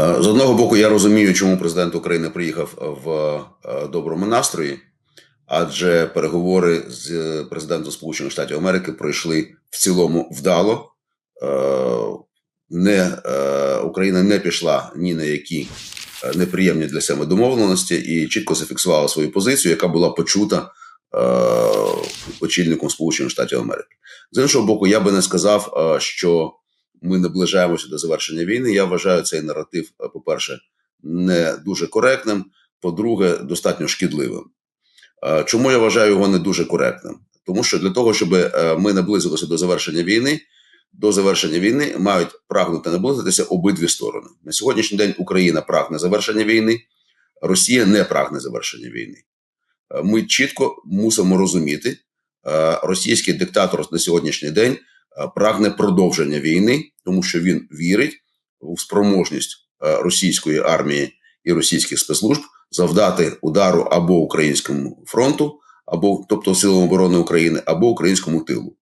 Е, З одного боку, я розумію, чому президент України приїхав в е, доброму настрої, адже переговори з президентом Сполучених Штатів Америки пройшли в цілому вдало. Е, Не, е, Україна не пішла ні на які е, неприємні для себе домовленості і чітко зафіксувала свою позицію, яка була почута е, очільником Сполучених Штатів Америки. З іншого боку, я би не сказав, е, що ми наближаємося до завершення війни. Я вважаю цей наратив, е, по-перше, не дуже коректним, по-друге, достатньо шкідливим. Е, Чому я вважаю його не дуже коректним? Тому що для того, щоб е, ми наблизилися до завершення війни, до завершення війни мають прагнути наблизитися обидві сторони. На сьогоднішній день Україна прагне завершення війни, Росія не прагне завершення війни. Ми чітко мусимо розуміти, російський диктатор на сьогоднішній день прагне продовження війни, тому що він вірить у спроможність е, російської армії і російських спецслужб завдати удару або українському фронту, або тобто силам оборони України, або українському тилу.